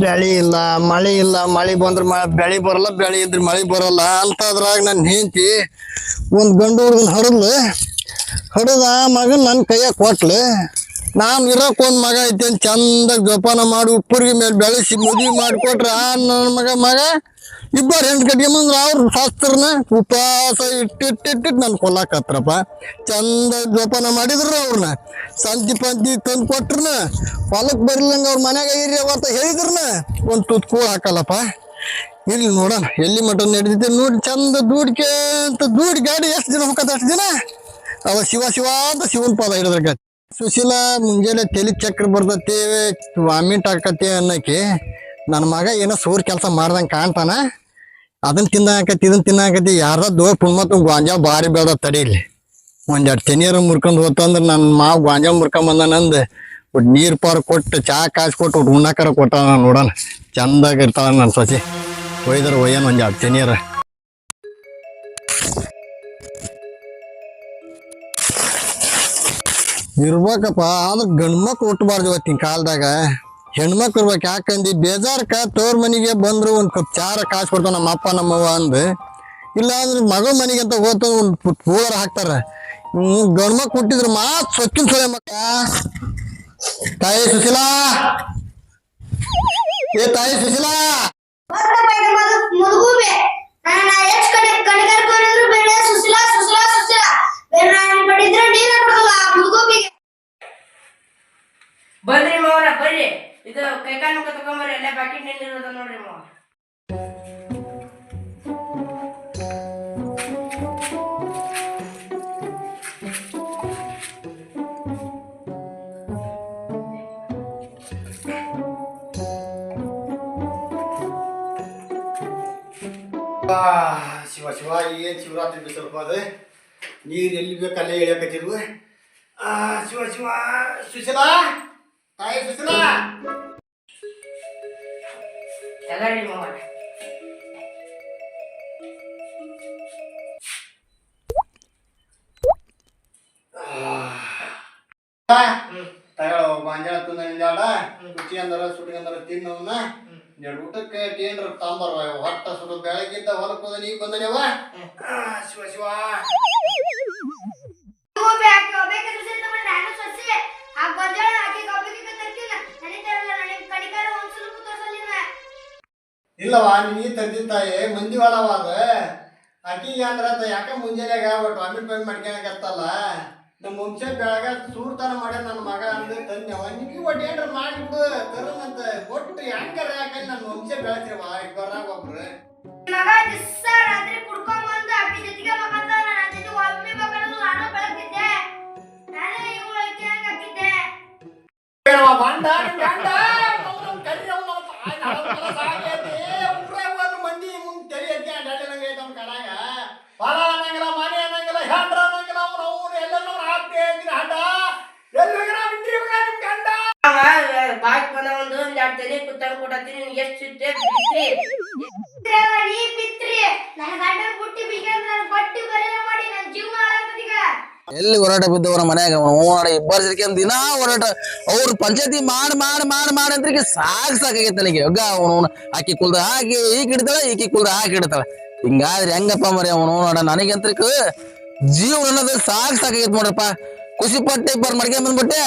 ಬೆಳಿ ಇಲ್ಲ, ಮಳೆ ಇಲ್ಲ, ಮಳೆ ಬಂದ್ರ ಬೆಳಿ ಬರಲ್ಲ, ಬೆಳೆ ಇದ್ರೆ ಮಳೆ ಬರಲ್ಲ. ಅಂತದ್ರಾಗ ನನ್ನ ಹೆಂಡತಿ ಒಂದು ಗಂಡು ಹುಡುಗನ ಹಡದ ಹರಿದ ಮಗನ ನನ್ನ ಕೈಯಾಗ ಕೊಟ್ಲು. ನಾನು ಇರೋಕೆ ಮಗ ಐತೆ ಚಂದಾಗ ಜೋಪಾನ ಮಾಡಿ ಉಪ್ಪುರಿಗೆ ಮೇಲೆ ಬೆಳೆಸಿ ಮದುವೆ ಮಾಡಿಕೊಟ್ರೆ ನನ್ನ ಮಗ ಮಗ ಇಬ್ಬರು ಹೆಂಡ್ರು ಕಟ್ಕೊಂಬಂದ್ರೆ ಅವ್ರ ಶಾಸ್ತ್ರನ ಉಪವಾಸ ಇಟ್ಟಿಟ್ಟಿಟ್ಟು ನನ್ನ ಕೊಲ್ಲಾಕತ್ರಪ್ಪ. ಚಂದ ಜೋಪಾನ ಮಾಡಿದ್ರು ಅವ್ರನ್ನ ಸಂತಿ ಪಂತಿ ತಂದು ಕೊಟ್ರನ. ಹೊಲಕ್ಕೆ ಬರ್ಲಂಗ ಅವ್ರ ಮನ್ಯಾಗ ಇರಿ ಅವತ್ತ ಹೇಳಿದ್ರನ. ಒಂದು ತುತ್ತು ಕೂಳು ಹಾಕಲ್ಲಪ್ಪ. ಇಲ್ಲಿ ನೋಡೋಣ, ಎಲ್ಲಿ ಮಟನ್ ನಡೆದಿದ್ದೆ ನೋಡಿ, ಚಂದ ದೂಡ್ಕೆ ಅಂತ ದೂಡಿ ಗಾಡಿ ಎಷ್ಟು ದಿನ ಹೋಗತ್ತ ಅಷ್ಟು ದಿನ? ಅವ ಶಿವ ಶಿವ ಅಂತ ಶಿವನ ಪಾದ ಹಿಡಿದ್ರಾಗ ಸುಶೀಲ, ಮುಂಜಾನೆ ತಲೆ ಚಕ್ರ ಬರ್ತತಿ ವಾಮಿಟ್ ಆಕತಿ ಅನ್ನಕ್ಕೆ ನನ್ನ ಮಗ ಏನೋ ಸೂರ್ ಕೆಲಸ ಮಾಡ್ದಂಗೆ ಕಾಣ್ತಾನ. ಅದನ್ನ ತಿನ್ನಾಕತಿ ಇದನ್ನ ತಿನ್ನಾಕತಿ, ಯಾರ್ದ ದೋ ಪುಣ್ಮತ್ತು ಗಾಂಜಾ ಭಾರಿ ಬೇಡ ತಡೀಲಿ ಒಂದೆರಡು ತೆನೀರು ಮುರ್ಕೊಂಡು ಹೋತಂದ್ರೆ ನನ್ನ ಮಾವು ಗಾಂಜಾ ಮುರ್ಕೊಂಬಂದನಂದು ಒಟ್ಟು ನೀರು ಪಾರು ಕೊಟ್ಟು, ಚಾ ಕಾಸು ಕೊಟ್ಟು ಒಟ್ಟು ಉಣ್ಣಾಕರ ಕೊಟ್ಟಾನ ನೋಡೋಣ. ಚಂದಾಗ ಇರ್ತಾಳ ನನ್ನ ಸಸಿ. ಒಯ್ದ್ರೆ ಒಯ್ಯನ್ ಒಂದೆರಡು ತೆನೀರು ಇರ್ಬೇಕಪ್ಪ ಆದ್ರೆ ಗಂಡು ಮಕ್ಳು ಹುಟ್ಟಬಾರ್ದು ಇವತ್ತಿನ ಕಾಲದಾಗ. ಹೆಣ್ಮಕ್ಳು ಇರ್ಬೇಕು, ಯಾಕಂದಿ ಬೇಜಾರಕ್ಕ ತೋರ್ ಮನೆಗೆ ಬಂದ್ರು ಒಂದು ಕಪ್ ಚಾರ ಕಾಸು ಕೊಡ್ತಾವ ನಮ್ಮ ಅಪ್ಪ ನಮ್ಮವ್ವ ಅಂದು. ಇಲ್ಲ ಅಂದ್ರೆ ಮಗ ಮನೆಗೆ ಅಂತ ಹೋತ ಒಂದು ಪೂರ ಹಾಕ್ತಾರೆ. ಹ್ಮ್, ಗಂಡು ಮಕ್ಳು ಹುಟ್ಟಿದ್ರೆ ಮಾತ್ ಸೊಕ್ಕಿನ ಸೊಳೆ ಮಕ್ಕ ತಾಯಿ ಸುಶೀಲಾ! ಏ ತಾಯಿ ಸುಶೀಲಾ! ಸುಶೀಲಾ ಸುಶೀಲಾ ಸುಶೀಲಾ ಬೇರೆ ನಾನು ಪಡಿದ್ರೆ ನೀರೇ ಕೊಡಲ್ಲ ಆ ಮುದುಗುಬಿಗೆ ಬರ್ರಿ ಮಾವರ ಬರ್ರಿ ಮುಖ ತಗೊಂಬರ್ರಿ ಎಲ್ಲ ಪ್ಯಾಕೆಟ್ ನಿಂದಿರೋದ ನೋಡ್ರಿ ಶಿವ ಶಿವ, ಏನ್ ಶಿವರಾತ್ರಿ ಬಿಸಿಲಪ್ಪ ಅದು? ನೀರು ಎಲ್ಲಿ ಬೇಕು ಅಲ್ಲೇ ಇಳಿಯಕತ್ತಿದ್ವು ಆ, ಶಿವ ಶಿವ, ಸುಶೀಲಾ, ತಾಯಿ ಸುಶೀಲಾ! ತಗಳ್ರಿ ಮಾವರ ತಗೊಳ್ಳೋ ಗಾಂಜಾಳ ತಂದ ರುಚಿ ಅಂದರ ಸುಟ್ಕಂದರ ತಿನ್ನವನ್ನ ಎರಡು ಊಟಕ್ಕೆ ತಾಂಬರ್ವ ಹೊಟ್ಟ ಸುಡು ಬೆಳಗ್ಗಿಂದ ಹೊಲಕ್ಕೆ ಹೋದ ನೀ ಬಂದನೇವ? ಶಿವ ಶಿವ ಮುದುಗುಬೆ ಹಾಕಿ ಒಬ್ಬಕ್ಕೆ ಸುಶೀಲ ತಗೊಂಡು ನಾನು ಸೊಸೆ ಆ ಗೊಂಜಾಳ ಹಾಕಿ ಒಬ್ಬಕ್ಕೆ ತರ್ತಿಲ್ಲ ನನಗೆ ನನಗೆ ಕಣಿಗಾರ ಒಂದು ಸ್ವಲ್ಪ ತೋರ್ಸಲಿಲ್ಲ ಇಲ್ಲವ ನೀ ತಾಯಿ ಮಂದಿ ಒಳವಾದ ಆಕಿಗೆ ಅಂದ್ರ ಯಾಕೆ ಮುಂಜಾನೆಗ ಒಟ್ಟು ಅಮಿಟ್ ಪೈಮ್ ಮಾಡ್ಕೊಳಕತ್ತಲ್ಲ ನಮ್ಮ ವಂಶ ಬೆಳಗ ಸೂರ್ತಾನ ಮಾಡ್ಯ ನನ್ನ ಮಗ ಅಂದ್ರೆ ತಂದೆವ ನಿಮಗೆ ಒಟ್ಟು ಏನ್ರ ಮಾಡಿಬಿಡು ತರನಂತ ಒಟ್ಟು ಹೆಂಗಾರ ಯಾಕಂದ್ರೆ ನನ್ನ ವಂಶ ಬೆಳತಿರವ ಇಬ್ಬರಾಗ ಒಬ್ರು. ಮಗ ದಿವ್ಸ ರಾತ್ರಿ ಕುಡ್ಕೊಂಡ್ ಬಂದು ಜೊತೆಗೆ ನನ್ನ ಜೊತೆ ಒಮ್ಮೆ ನಾನು ಇವ್ಳು ಹಾಕಿದ್ದೆ. ಬಂಡ ಗಂಡ ಕರಿ ಮಂದಿ ಮುಂದೆ ತೆರಿ ಎತ್ತಿ ಅಡ್ಡಾಡಿ ನಂಗೆ ಐತೆ ಅವ್ನ ಕಡಾಗ ಹೊಲ ಅನ್ನಂಗಿಲ್ಲ ಮನೆ ಅನ್ನಂಗಿಲ್ಲ ಹೆಂಡ್ರ ಅನ್ನಂಗಿಲ್ಲ ಅವ್ನು ಅವ್ನು ಎಲ್ಲೆಲ್ಲೋ ಹಾಕ್ತಿ ಅಂದಿನ ಹಡ್ಡ ಎಲ್ಲಿ ಹೋಗ್ಯಾನ ಬಿಟ್ರಿ ಮಗ ನಿಮ್ ಗಂಡ ಬಾಯ್ಕ್ ಬಂದ ಒಂದು ಒಂದ್ ಎಷ್ಟು ಬಿತ್ರಿ ಬರೆಯ ಮಾಡಿ ಎಲ್ಲಿ ಹೋರಾಟ ಬಿದ್ದವ್ರ ಮನ್ಯಾಗ? ಹೋರಾಟ ಇಬ್ಬರು ಸೇರ್ಕೊಂಡ್ ದಿನ ಹೋರಾಟ. ಅವ್ರ ಪಂಚಾಯತಿ ಮಾಡಿ ಮಾಡಿ ಮಾಡಿ ಮಾಡಿ ಅಂತ ಸಾಕ್ ಸಾಕಾಗೈತೆ ನನಗೆ ಒಗ್ಗ ಅವನು ಆಕಿ ಕುಲ್ದ ಹಾಕಿ ಈಗ ಕಿಡ್ತಾಳ ಈಕಿ ಕುಲ್ದ ಹಾಕಿ ಇಡ್ತಾಳ ಹಿಂಗಾದ್ರೆ ಹೆಂಗಪ್ಪ ಮರಿ ಅವನು ನೋಡ, ನನಗಂತ್ರಕ್ ಜೀವನ ಅನ್ನೋದು ಸಾಕ್ ಸಾಕಾಗೈತೆ ನೋಡ್ರಪ್ಪ ಖುಷಿ ಪಟ್ಟೆ ಇಬ್ಬರು ಮಡ್ಕೊಂಡ್ ಬಂದ್ಬಿಟ್ಟೆ.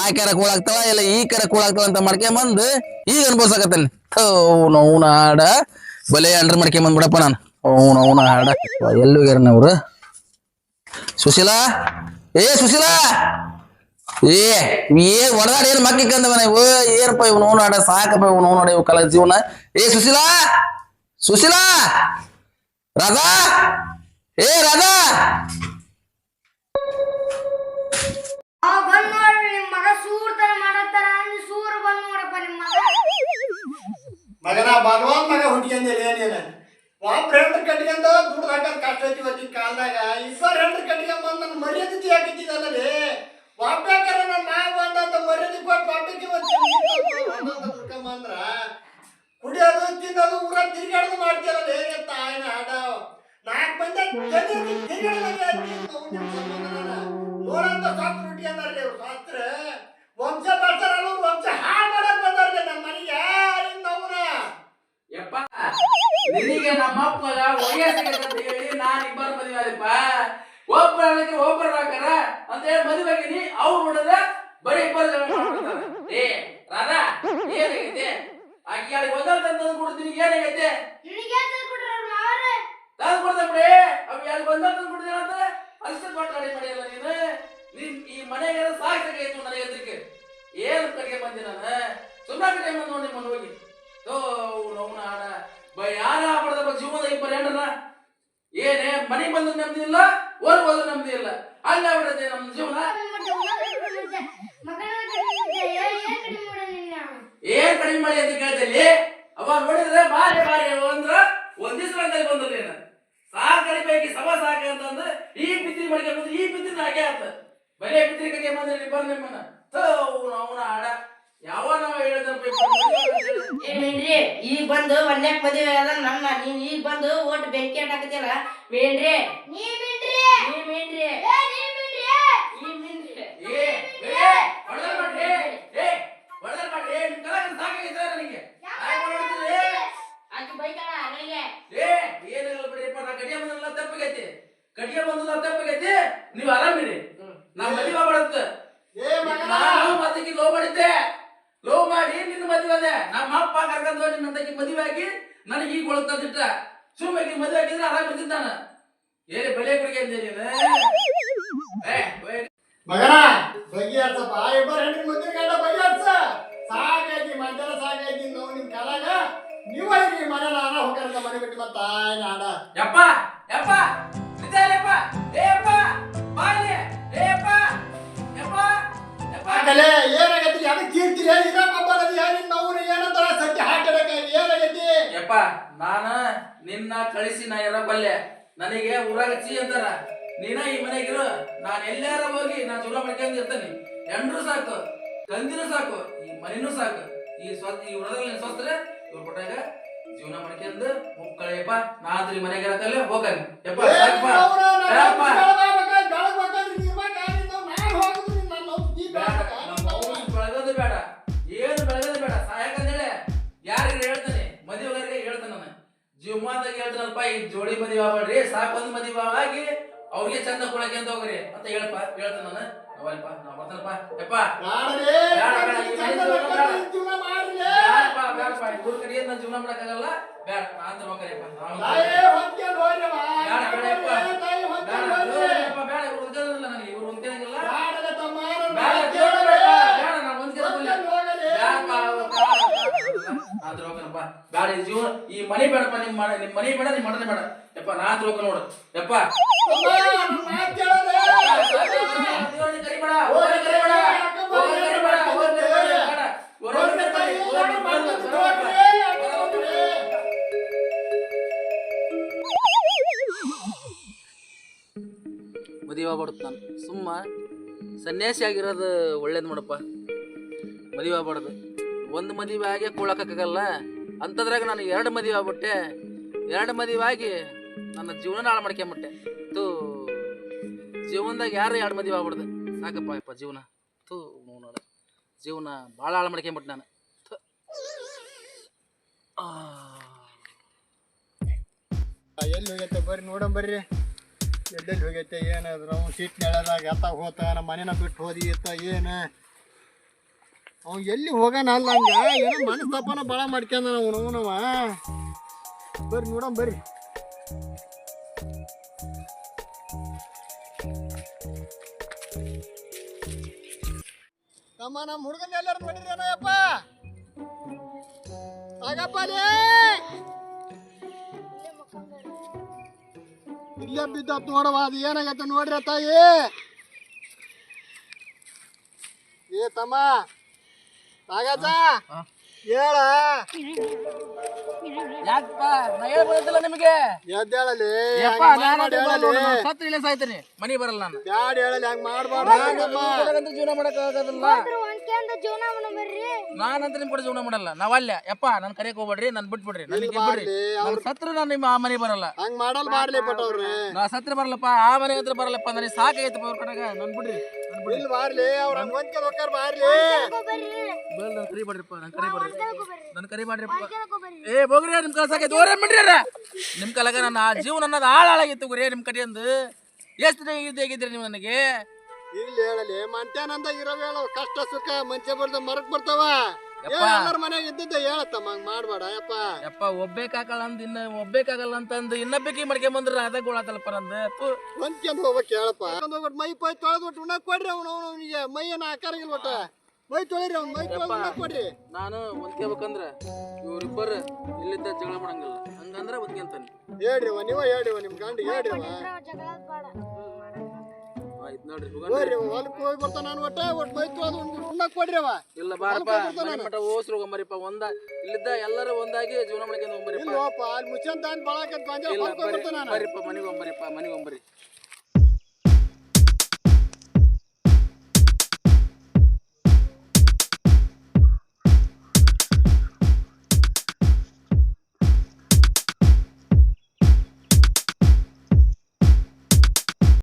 ಆ ಕೆರ ಕೂಳಾಗ್ತಾಳ ಇಲ್ಲ ಈ ಕೆರ ಕೂಳಾಗ್ತಾಳ ಅಂತ ಮಡ್ಕೊಂಡ್ ಬಂದು ಈಗ ಅನ್ಭವ್ಸಕತ್ತೇನೆ ಅವ್ನು ಅವನ ಹಾಡ ಬಲೆ ಅಂಡ್ರ ಮಡ್ಕೊಂಡ್ ಬಂದ್ಬಿಡಪ್ಪ ನಾನು ಅವ್ನು ಅವನ ಹಾಡ ಎಲ್ಲಿ ಹೋಗ್ಯಾರನವ್ರು ಸುಶೀಲಾ ಏ ಸುಶೀಲಾ ಏ ಏ ಹೊಡೆದಾಡ ಏನ್ ಮಕ್ಕಿ ಕಂದವನ ಇವು ಏನಪ್ಪ ಇವ್ ನೋಡ್ ಆಡ ಸಾಕಪ್ಪ ಇವ್ ನೋಡ ಇವ್ ಕಲ ಜೀವನ ಏ ಸುಶೀಲಾ ಸುಶೀಲಾ ರಾಧಾ ಏ ರಾಧಾ ಅವ ಬಂದ್ ಮಗ ಸೂರ್ತರ ಮಾಡತ್ತಾರ ಅಂದ್ ಸೂರ್ ಬಂದ್ ನೋಡಪ್ಪ ಮಗ. ಮಗನ ಭಗವಾನ್ ಮಗ ಹುಟ್ಕೊಂದಿಲ್ಲ ಏನಿಲ್ಲ ಒಬ್ರು ಹೆಂಡ್ರ ಕಟ್ಕೊಂಡ ದುಡ್ಡು ಹಾಕೋದ್ ಕಷ್ಟ ಐತಿ ಇವತ್ತಿನ ಕಾಲದಾಗ. ಇಬ್ಬರು ಹೆಂಡ್ರ ಕಟ್ಕೊಂಡ್ ಬಂದ್ ನನ್ನ ಮರ್ಯಾದೆ ರೀ ಒಬ್ಬೇಕಾರ ನನ್ನ ನಾ ಬಂದಂತ ಮರ್ಯಾದೆ ಕೊಟ್ಟು ಒಬ್ಬಕ್ಕೆ ದುಡ್ಕೊಂಬಂದ್ರ ಕುಡಿಯೋದು, ತಿನ್ನೋದು ಊರ ತಿರ್ಗಾಡೋದು ಮಾಡ್ತೀರಲ್ಲ ಹೇಗೆ ತಾಯಿನ ಹಾಡ? ನಾಲ್ಕು ಮಂದಿ ನೋಡಂತ ಶಾಸ್ತ್ರ ಹುಟ್ಟಿ ಅಂದಾರ್ರಿ ಅವ್ರು ಶಾಸ್ತ್ರ ವಂಶ ಬರ್ತಾರಲ್ಲ ವಂಶ ಹಾಳು ಮಾಡಕ್ ಬಂದಾರ್ರಿ ನಮ್ಮ ಮನೆಗೆ ಹಿಂಗ್ ಬಗೆಹರಿಸ್ಬೇಕಂತ ಹೇಳಿ ನಾನ್ ಇಬ್ಬರು ಮದುವೆ ಆದಿಪ್ಪ ಒಬ್ಬರ ಹಾಕಿದ್ರೆ ಒಬ್ಬರ ಹಾಕಾರ ಅಂತ ಹೇಳಿ ಮದುವೆ ಆಗಿನಿ ಅವ್ರು ನೋಡಿದ್ರೆ ಬರೀ ಇಬ್ಬರು ಜಗಳ ಮಾಡ್ಬಿಡ್ತಾರೆ. ಏ ರಾಧಾ ಏನಾಗೈತೆ ಆಕೆ ಅಲ್ಲಿ ಒಂದರ ತಂದು ಕೊಡ್ತೀನಿ ಏನಾಗೈತೆ ನಿನಗೆ ತಂದ್ಕೊಟ್ರ ಮಾವ್ರೆ ತಂದು ಕೊಡ್ದೆ ಬಿಡಿ ಅವ್ ಯಾರು ಒಂದರ ತಂದು ಕೊಡ್ತೀನಿ ಅಂತ ಅಷ್ಟ ಮಾತಾಡಿ ಮಾಡಿಯಲ್ಲ ನೀನು ನೀನ್ ಈ ಮನೆಗೆ ಸಾಕಾಗೈತು ನನಗೆ ಅದಕ್ಕೆ ಏನು ಕಡೆಗೆ ಬಂದೆ ನಾನು ಸುಮ್ಮನೆ ಕಡೆ ಬಂದು ನೋಡಿ ನಿಮ್ಮನ್ನು ಹೋಗಿ ಏನೇ ಮನೆ ಬಂದು ನೆಮ್ಮದಿ ಇಲ್ಲ ಹೋದ್ರೆ ನೆಮ್ಮದಿ ಇಲ್ಲ. ಹಂಗಾಗ್ಬಿಡುತ್ತೆ ನಮ್ಮ ಜೀವನ. ಏನ್ ಕಡಿಮೆ ಮಾಡ ಅಂತ ಕೇಳ್ದಲ್ಲಿ ಅವ ನೋಡಿದ್ರೆ ಬಾರಿ ಬಾರಿ ಅಂದ್ರ ಒಂದ್ ದಿವಸ ಅಂತಲ್ಲಿ ಬಂದ್ರು ನೀನು. ಸಮ ಸಾಕ ಅಂತಂದ್ರೆ ಈ ಪಿತ್ರಿ ಮಡಿಕೆ ಬಂದ್ರೆ ಈ ಪಿತ್ರಿ ಹಾಗೆ ಆತ. ಬರೇ ಪಿತ್ರಿ ಕಡೆ ಬಂದ್ರೆ ಬಂದ್ರೆ ಅವನ ಆಡ ಯಾವ ನಾವ್ ಹೇಳ್ದಪ್ಪ ಏನೇನ್ರಿ ಈಗ ಬಂದು ಒಂದ್ಯಾಕ್ ಮದುವೆ ಅದ ನನ್ನ ನೀನ್ ಈಗ ಬಂದು ಒಟ್ಟು ಬೆಂಕಿ ಹಾಕತಿಯಲ್ಲ ಮೇನ್ರಿ ನೀ ಮಿಂಡ್ರಿ ನೀ ಮೇನ್ರಿ ಏ ನೀ ಮಿಂಡ್ರಿ ನೀ ಮಾಡ್ರಿ ಏ ಹೊಡೆದ ಮಾಡ್ರಿ ನಿಮ್ ಕಲಾಕ ಸಾಕಾಗಿದೆ ನನಗೆ ನಾನ್ ಮಾಡ್ತೀನಿ. ಆಕಿ ಬೈತಾಳ ನನಗೆ ಏ ಏನಿಲ್ಲ ಬಿಡಿಪ್ಪ ನಾ ಕಡಿಯ ಬಂದಲ್ಲ ತಪ್ಪಾಗೈತಿ ಕಡಿಯ ಬಂದಲ್ಲ ತಪ್ಪಾಗೈತಿ ನೀವು ಆರಾಮಿರಿ ನಾ ಮದುವೆ ಮಾಡ್ಬಾರ್ದು ನಾನು ಮತ್ತಕ್ಕೆ ಲೋ ಮಾಡಿದ್ದೆ ಲೋ ಮಾಡಿ ನಿನ್ನ ಮದುವೆ ಅದೇ ನಮ್ಮ ಅಪ್ಪ ಕರ್ಕೊಂಡು ಹೋಗಿ ನನ್ನ ತಗಿ ಮದುವೆ ಆಗಿ ನನಗೆ ಈಗ ಒಳಗ್ತದಿಟ್ಟ ಸುಮ್ಮನೆ ಮದುವೆ ಆಗಿದ್ರೆ ಆರಾಮ್ ಇರ್ತಿದ್ದ ನಾನು ಏನೇ ಬೆಲೆ ಕೊಡಿಗೆ ಅಂದೆ ನೀನು? ಮಗನ ಬಗೆಹರ್ಸಪ್ಪ ಆ ಇಬ್ಬರು ಹೆಣ್ಣಿನ ಮುಂದೆ ಗಂಡ ಬಗೆಹರ್ಸ ಸಾಕಾಗಿ ಮಧ್ಯಾಹ್ನ ಸಾಕಾಗಿ ನಾವು ನಿಮ್ ಕಾಲಾಗ. ನೀವ ಈ ಮನೆ ನಾನ ಹೋಗ್ಯಾರ ಮನೆ ಬಿಟ್ಟು ಮತ್ತ ನಾಡ. ಯಪ್ಪ ಯಪ್ಪ ಏಪ್ಪ ಏಪ್ಪ ಯಪ್ಪ. ಯಪ್ಪ ಕಲೆ ಆಗಲೇ ಏನಾಗೈತಿ? ಅದಕ್ಕೆ ತೀರ್ತೀರಿ ಯಪ್ಪ ನಾನ ನಿನ್ನ ಕಳಿಸಿ ನಾ ಇರೋ ಬಲ್ಲೆ. ನನಗೆ ಊರಾಗ ಚೀ ಅಂತಾರ. ನೀನ ಈ ಮನೆಗಿರು ನಾನು ಎಲ್ಲಾರ ಹೋಗಿ ನಾ ಜೀವನ ಮಾಡ್ಕೊಂಡು ಇರ್ತೇನೆ. ಎಂಡ್ರು ಸಾಕು. ತಂದಿನೂ ಸಾಕು. ಈ ಮನೆನೂ ಸಾಕು. ಈ ಸ್ವ ಈ ಊರದಲ್ಲಿ ಸ್ವಸ್ತ್ರ ಇವ್ರ ಕೊಟ್ಟಾಗ ಜೀವನ ಮಾಡ್ಕೊಂಡು ಮುಕ್ಕಳೆಯಪ್ಪ ನಾ ಆದ್ರಿ ಮನೆಗೆ ಇರಕಲ್ಲ ಹೋಗನ್ ಯಪ್ಪ ಜೀವಮಾನದಾಗ ಹೇಳ್ತಾನಪ್ಪ ಈ ಜೋಡಿ ಮದಿ ಬಾಬಾಡ್ರಿ ಸಾಕು ಒಂದು ಮದಿ ಆಗಿ ಅವ್ರಿಗೆ ಚಂದ ಕೊಡಕ್ಕೆ ಅಂತ ಹೋಗ್ರಿ. ಅಂತ ಹೇಳಪ್ಪ ಹೇಳ್ತಾನ ನಾನು ಅವಲ್ಪ ನಾ ಬರ್ತಾನಪ್ಪ ಯಪ್ಪ. ಬೇಡಪ್ಪ ಬೇಡಪ್ಪ ಇವ್ರ ಕಡೆ ನಾನು ಜೀವನ ಮಾಡಕ್ಕಾಗಲ್ಲ. ಬೇಡ ಅಂತ ಹೋಗ್ರಿ ಬೇಡ ಆದ್ರ ಹೋಗನಪ್ಪ ಬೇಡ ಈ ಜೀವನ ಈ ಮನೆ ಬೇಡಪ್ಪ ನಿಮ್ ಮನೆ ನಿಮ್ ಮನೆ ಬೇಡ ನಿಮ್ ಮನೆ ಬೇಡ ಯಪ್ಪ ನಾ ಹತ್ರ ಹೋಗ ನೋಡು ಯಪ್ಪ ದೇವ್ರನ್ನ ಕರಿಬೇಡ, ಊರನ್ನ ಕರಿಬೇಡ, ಊರನ್ನ ಕರಿಬೇಡ, ಊರನ್ನ ಕರಿಬೇಡ, ಬೇಡ. ಊರನ್ನ ಕರಿಬೇಡ, ಊರನ್ನ ಕರಿಬೇಡ, ಬೇಡ. ಮದುವೆ ಆಗ್ಬಾರ್ದು ನಾನು ಸುಮ್ಮ ಸನ್ಯಾಸಿ ಆಗಿರೋದು ಒಳ್ಳೇದು ನೋಡಪ್ಪ ಮದುವೆ ಆಗ್ಬಾರ್ದು ಒಂದು ಮದುವೆ ಆಗಿ ಕೂಳಕ್ಕಾಗಲ್ಲ. ಅಂಥದ್ರಾಗ ನಾನು ಎರಡು ಮದುವೆ ಆಗ್ಬಿಟ್ಟೆ. ಎರಡು ಮದುವೆ ಆಗಿ ನನ್ನ ಜೀವನ ಹಾಳು ಮಾಡ್ಕೊಂಬಿಟ್ಟೆ ತೂ, ಜೀವನದಾಗ ಯಾರು ಎರಡು ಮದುವೆ ಆಗ್ಬಿಡ್ದು? ಸಾಕಪ್ಪ ಅಪ್ಪ ಜೀವನ. ತೂ, ನೋಡ ಜೀವನ ಭಾಳ ಹಾಳು ಮಾಡ್ಕೊಂಬಿಟ್ಟೆ ನಾನು. ಎಲ್ಲಿ ಹೋಗೈತೆ ಬರ್ರಿ, ನೋಡಮ್ ಬರ್ರಿ. ಎಲ್ಲೆಲ್ಲಿ ಹೋಗೈತೆ ಏನಾದ್ರು ಅವ್ನು ಸೀಟ್ ನೆಳದಾಗ ಎತ್ತ ಹೋತ, ನಮ್ಮ ಮನೇನ ಬಿಟ್ಟು ಹೋದಿ ಇತ್ತ, ಏನು? ಅವ್ ಎಲ್ಲಿ ಹೋಗೋಣ ಅಲ್ಲ ಹಂಗ ಏನೋ ಮನಸ್ತಾಪನ ಭಾಳ ಮಾಡ್ಕೊಂಡ ನಾವು ನೋವನವ ಬರ್ರಿ ನೋಡಮ್ ಬರ್ರಿ ನಮ್ಮ ನಮ್ಮ ಹುಡುಗನ ಎಲ್ಲಾರು ನೋಡಿರೇನೋ ಯಪ್ಪ ಆಗಪ್ಪ ಲೇ ಇಲ್ಲೇ ಬಿದ್ದತ್ ನೋಡವ ಅದು ಏನಾಗೈತೆ ನೋಡ್ರಿ ತಾಯಿ ಏ ತಮ್ಮ ಆಗತ್ತ ಹೇಳ. ಯಾಕಪ್ಪ? ನಾ ಹೇಳ್ಬೋದಿಲ್ಲ ನಿಮಗೆ? ಎದ್ದೇಳಲಿ ಯಪ್ಪ ನಾನು ಸತ್ತು ಇಲ್ಲೇ ಸಾಯ್ತೀನಿ ಮನೆ ಬರಲ್ಲ ನಾನು. ಬ್ಯಾಡ ಹೇಳಲಿ ಹಂಗ ಮಾಡ್ಬಾರ್ದು ಹಂಗಮ್ಮ. ಜೀವನ ಮಾಡ್ರಿ ನಾನಂತ ನಿಮ್ ಕೂಡ ಜೀವನ ಮಾಡಲ್ಲ. ನಾವಲ್ಲ ಯಪ್ಪ ನನ್ ಕರೆಯಕ್ ಹೋಗ್ಬೇಡ್ರಿ ನನ್ ಬಿಟ್ಬಿಡ್ರಿ. ನನಗೆ ಬಿಡ್ರಿ ನನ್ ಸತ್ರ ನಾನು ನಿಮ್ಮ ಆ ಮನೆ ಬರಲ್ಲ. ಹಂಗ ಮಾಡಲ್ ನಾ ಸತ್ರ ಬರಲ್ಲಪ್ಪ ಆ ಮನೆ ಹತ್ರ ಬರಲ್ಲಪ್ಪ ನನಗೆ ಸಾಕಾಗೈತಪ್ಪ ಅವ್ರ ಕಡೆಗ. ನನ್ ನನ್ ಬಿಡ್ರಿ. ಇಲ್ಲಿ ಬಾರ್ಲಿ ಅವ್ರ ಹಂಗ್ ಹೊಂದ್ಕೊಂಡ್ ಹೋಗ್ತಾರ ಬಾರ್ಲಿ. ಬೇಲ್ ನನ್ ಕರಿ ಮಾಡ್ರಿಪ್ಪ ನನ್ ಕರಿ ಮಾಡ್ರಿ ನನ್ ಕರಿ ಮಾಡ್ರಿಪ್ಪ ಏ ಹೋಗ್ರಿ ನಿಮ್ ಕಾಲ ಸಾಕೈತೆ ಓರೇ ಬಿಡ್ರಿ ನಿಮ್ ಕಲಗ ನನ್ನ ಆ ಜೀವನ ಅನ್ನೋದು ಹಾಳಾಗಿತ್ತು ಗುರಿ ನಿಮ್ ಕಡೆ ಅಂದು. ಎಷ್ಟು ಹೇಗಿದ್ರಿ ನೀವು ನನಗೆ? ಇಲ್ಲಿ ಹೇಳಲಿ ಮಂತ್ಯಾನಂದ ಇರೋ ಹೇಳು ಕಷ್ಟ ಸುಖ ಮಂಚೆ ಬರ್ದ ಮರಕ್ ಬರ್ತಾವ. ಎಲ್ಲರ ಮನ್ಯಾಗ ಇದ್ದಿದ್ದ ಹೇಳತ್ತಮ್ಮ ಹಂಗ್ ಮಾಡ್ಬೇಡ ಯಪ್ಪ. ಯಪ್ಪ ಒಬ್ಬೇಕಾಗಲ್ಲ ಅಂದ್ ಇನ್ನ ಒಬ್ಬೇಕಾಗಲ್ಲ ಅಂತಂದು ಇನ್ನೊಬ್ಬಕಿ ಮಾಡ್ಕೊಂಡ್ ಬಂದ್ರ ಅದ. ಗೋಳಾತಲ್ಪ ನಂದು. ಹೊಂದ್ಕೊಂಡ್ ಹೋಗ್ಬೇಕು ಹೇಳಪ್ಪ. ಹೊಂದ್ಕೊಂಡ್ ಹೋಗ್ಬಿಟ್ಟು ಮೈ ಪೈ ತೊಳೆದ್ಬಿಟ್ಟು ಉಣ್ಣಕ್ ಕೊಡ್ರಿ ಅವ್ನು ಅವನಿಗೆ. ಮೈಯನ್ನ ಆಕಾರ ಇಲ್ಲ ಒಟ್ಟ. ಮೈ ತೊಳಿರಿ ಅವ್ನು ಮೈ ತೊಳೆದು ಉಣ್ಣಕ್ ಕೊಡ್ರಿ. ನಾನು ಹೊಂದ್ಕೋಬೇಕಂದ್ರ ಇವ್ರಿಬ್ಬರು ಇಲ್ಲಿದ್ದ ಜಗಳ ಮಾಡಂಗಿಲ್ಲ. ಹಂಗಂದ್ರ ಹೊಂದ್ಕೊಂತಾನೆ. ಹೇಳ್ರಿವ ನೀವ ಹೇಳ್ರಿವ ನಿಮ್ ಗಂಡ ಹೇಳ್ರಿ ಜಗಳ ಬೇಡ. ಆಯ್ತು ನೋಡ್ರಿ ಹೋಗ್ರಿ ಹೊಲಕ್ ಹೋಗಿ ಬರ್ತಾನ ನಾನು ಒಟ್ಟ ಒಟ್ಟು ಅದು ಒಂದು ಉಣ್ಣಕ್ ಕೊಡ್ರಿ ಅವ ಇಲ್ಲ ಬಾರಪ್ಪ ಮಟ ಮಠ ಹೋಸ್ರು ಹೋಗಂಬರಿಪ್ಪ ಒಂದ ಇಲ್ಲಿದ್ದ ಎಲ್ಲರೂ ಒಂದಾಗಿ ಜೀವನ ಮಾಡ್ಕೊಂಡು ಹೋಗ್ಬರಿಪ್ಪ ಇಲ್ಲ ಹೋಪ ಅಲ್ಲಿ ಮುಚ್ಚಂತ ಬಾಳಕಂತ ಬಂದ್ರೆ ಇಲ್ಲ ಹೊಲಕ್ ಹೋಗಿ ಬರ್ರಿ ಬರ್ತಾನ ನಾನು. ಬರ್ರಿಪ್ಪ ಮನೆಗೆ ಹೋಗ್ಬರಿಪ್ಪ ಮನೆಗೆ ಹೋಗ್ಬರಿ